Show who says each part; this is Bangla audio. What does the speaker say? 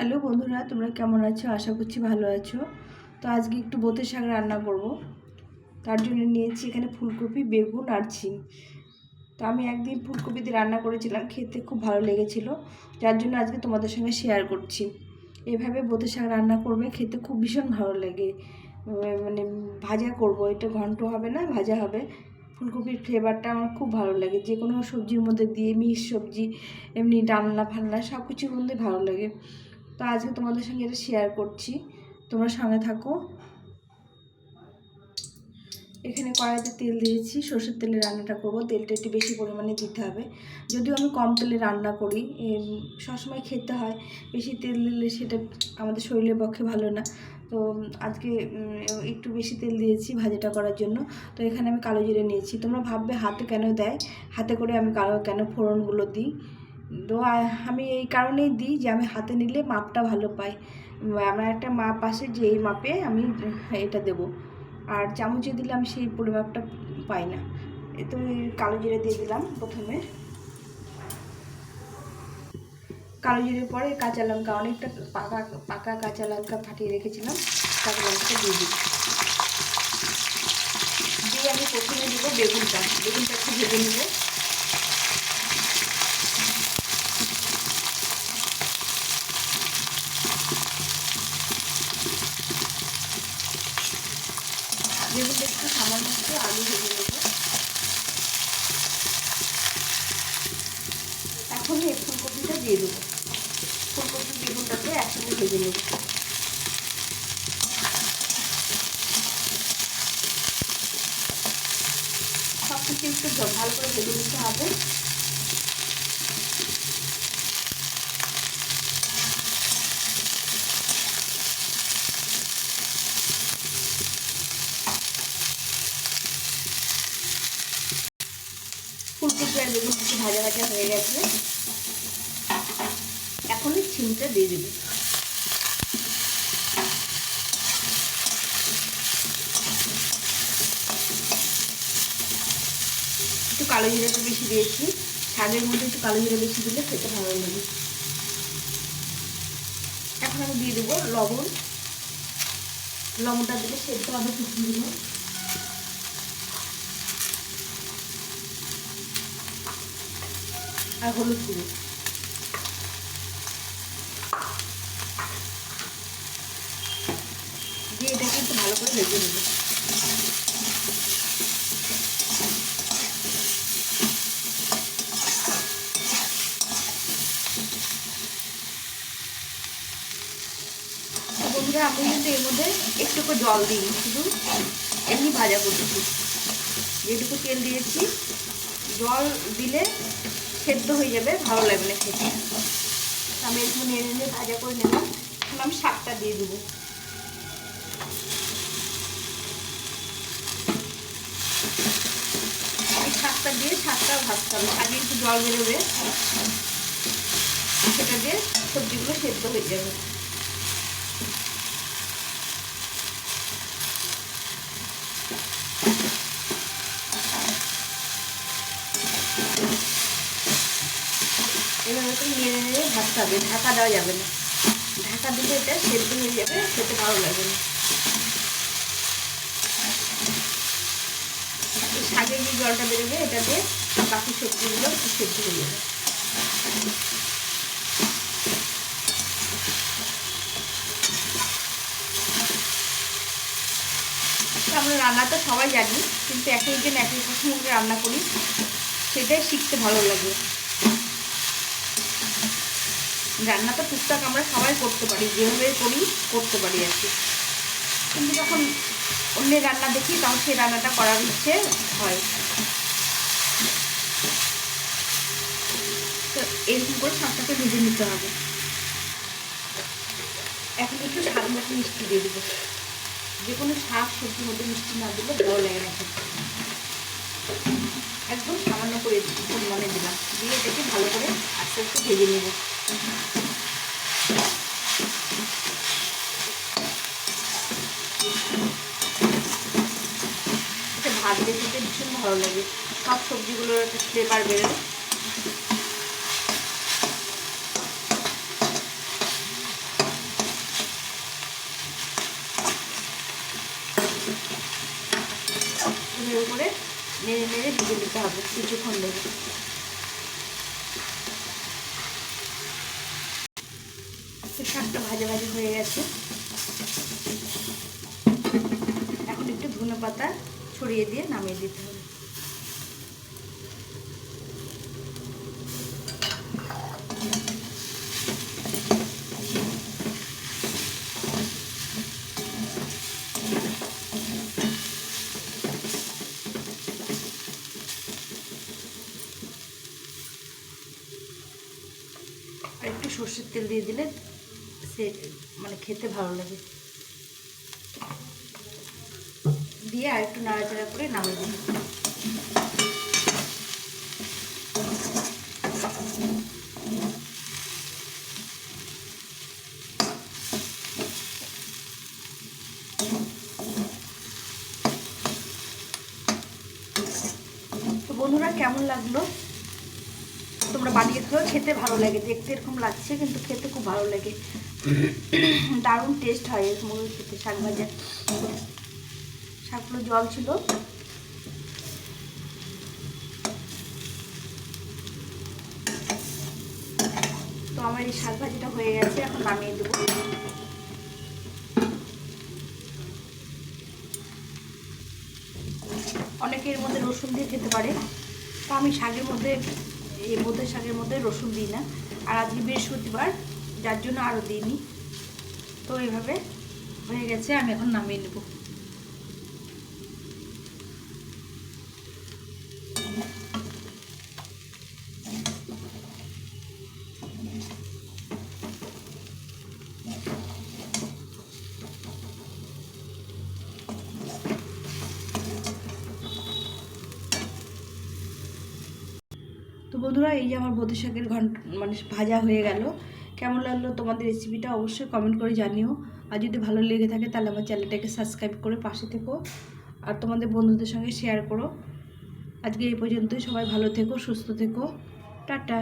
Speaker 1: হ্যালো বন্ধুরা, তোমরা কেমন আছো? আশা করছি ভালো আছো। তো আজকে একটু বোতে শাক রান্না করব। তার জন্য নিয়েছি এখানে ফুলকপি, বেগুন আর ছিম তো আমি একদিন ফুলকপি দিয়ে রান্না করেছিলাম, খেতে খুব ভালো লেগেছিলো। যার জন্য আজকে তোমাদের সঙ্গে শেয়ার করছি। এভাবে বোতে শাক রান্না করবে, খেতে খুব ভীষণ ভালো লাগে। মানে ভাজা করব, এটা ঘন্ট হবে না, ভাজা হবে। ফুলকপির ফ্লেভারটা আমার খুব ভালো লাগে। যে কোনো সবজির মধ্যে দিয়ে মিক্স সবজি, এমনি ডালনা ফালনা সব কিছুর মধ্যে ভালো লাগে। তো আজকে তোমাদের সঙ্গে এটা শেয়ার করছি। তোমরা সঙ্গে থাকো। এখানে কড়াইতে তেল দিয়েছি, সর্ষের তেলে রান্নাটা করব। তেলটা একটু বেশি পরিমাণে দিতে হবে। যদিও আমি কম তেলে রান্না করি সবসময় খেতে হয়। বেশি তেল দিলে সেটা আমাদের শরীরের পক্ষে ভালো না। তো আজকে একটু বেশি তেল দিয়েছি ভাজাটা করার জন্য। তো এখানে আমি কালো জিরে নিয়েছি। তোমরা ভাববে হাতে কেন দেয়? হাতে করে আমি কালো কেন ফোড়নগুলো দিই? তো আমি এই কারণেই দিই যে আমি হাতে নিলে মাপটা ভালো পাই। আমার একটা মাপ আসে যে এই মাপে আমি এটা দেব। আর চামচে দিলে আমি সেই পরিমাপটা পাই না। তো কালো জিরে দিয়ে দিলাম প্রথমে। কালো জিরে পরে কাঁচা লঙ্কা, অনেকটা পাকা পাকা কাঁচা লঙ্কা ফাটিয়ে রেখেছিলাম। কাঁচা লঙ্কাটা দিয়ে দিই। দিয়ে আমি প্রথমে দেবো বেগুনটা। বেগুনটা একটু ভেজে নেব। বেগুনটা একটু সামান্য একটু আলু ভেজে নেব। এখন এই ফুলকপিটা দিয়ে দেবো। ফুলকপি বেগুনটাকে একসঙ্গে ভেজে নেব। সব কিছু একটু ভালো করে ভেজে নিতে হবে ফুলকপি আর বেগুন একটু ভাজা ভাজা হয়ে গেছে। এখন ছিমটা দিয়ে দেবো। একটু কালো জিরাটা বেশি দিয়েছি। শাকের মধ্যে একটু কালো জিরা বেশি দিলে খেতে ভালো লাগে। এখন আমি দিয়ে দেবো লবণ। লবণটা দিলে সেদ্ধ হবে টুকরোগুলো আর হলুদ গুঁড়ো। দিয়ে এটাকে একটু ভালো করে ভেজে নেব। বন্ধুরা, আমি কিন্তু এর মধ্যে একটু করে জল দিই, শুধু এমনি ভাজা করতেছি যেটুকু তেল দিয়েছি, জল দিলে সেদ্ধ হয়ে যাবে, ভালো লাগবে না খেতে। আমি একটু নেড়ে নিয়ে ভাজা করে নেব। এখন আমি শাকটা দিয়ে দেবো। শাকটা দিয়ে শাকটা ভাজতে হবে আগে একটু জল বেরোবে, সেটা দিয়ে সবজিগুলো সেদ্ধ হয়ে যাবে। হবে ঢাকা দেওয়া যাবে না। ঢাকা দিলে এটা হয়ে যাবে, খেতে ভালো না। এই যে জলটা বেরোবে, এটা দিয়ে বাকি সবজিগুলো সেদ্ধ হয়ে যাবে। তো আমরা রান্নাটা সবাই জানি, কিন্তু এক একজন এক এক রান্না করি, সেটাই শিখতে ভালো লাগে। রান্না তো টুকটাক আমরা সবাই করতে পারি, যেভাবে করি করতে পারি আর কি। কিন্তু যখন অন্যের রান্না দেখি, তখন সেই রান্নাটা করার ইচ্ছে হয়। তো এরকম করে শাকটাকে ভেজে নিতে হবে। এখন একটু স্বাদ মতো মিষ্টি দিয়ে দেবো। যে কোনো শাক সবজির মধ্যে মিষ্টি না দিলে ভালো লাগে না লবণে দিলাম। দিয়ে এটাকে ভালো করে আস্তে আস্তে ভেজে নেব। এটা ভাজতে খেতে ভীষণ ভালো লাগে। সব সবজিগুলোর একটা ফ্লেভার বেরোয়। করে ভেজে নিতে হবে কিছুক্ষণ ধরে। শাকটা ভাজা ভাজা হয়ে গেছে। এখন একটু ধনে পাতা ছড়িয়ে দিয়ে নামিয়ে দিতে হবে। সর্ষের তেল দিয়ে দিলে সে মানে খেতে ভালো লাগে। দিয়ে আর একটু নাড়াচাড়া করে নামিয়ে দিন বন্ধুরা, কেমন লাগল? তোমরা বানিয়ে খেয়েও খেতে ভালো লাগে। দেখতে এরকম লাগছে, কিন্তু খেতে খুব ভালো লাগে। দারুণ টেস্ট হয় এরকম খেতে, শাক ভাজা। শাকগুলো জল ছিল। তো আমার এই শাক ভাজিটা হয়ে গেছে, এখন নামিয়ে দেবো। অনেকে এর মধ্যে রসুন দিয়ে খেতে পারে। তো আমি শাকের মধ্যে এই মধ্যে শাকের মধ্যে রসুন দিই না। আর আজকে বৃহস্পতিবার, যার জন্য আরও দিইনি। তো এইভাবে হয়ে গেছে, আমি এখন নামিয়ে নেব। বন্ধুরা, এই যে আমার বোধ শাকের ঘন্ট মানে ভাজা হয়ে গেল। কেমন লাগল তোমাদের রেসিপিটা অবশ্যই কমেন্ট করে জানিও। আর যদি ভালো লেগে থাকে তাহলে আমার চ্যানেলটাকে সাবস্ক্রাইব করে পাশে থেকো। আর তোমাদের বন্ধুদের সঙ্গে শেয়ার করো। আজকে এই পর্যন্তই, সবাই ভালো থেকো, সুস্থ থেকো। টাটা।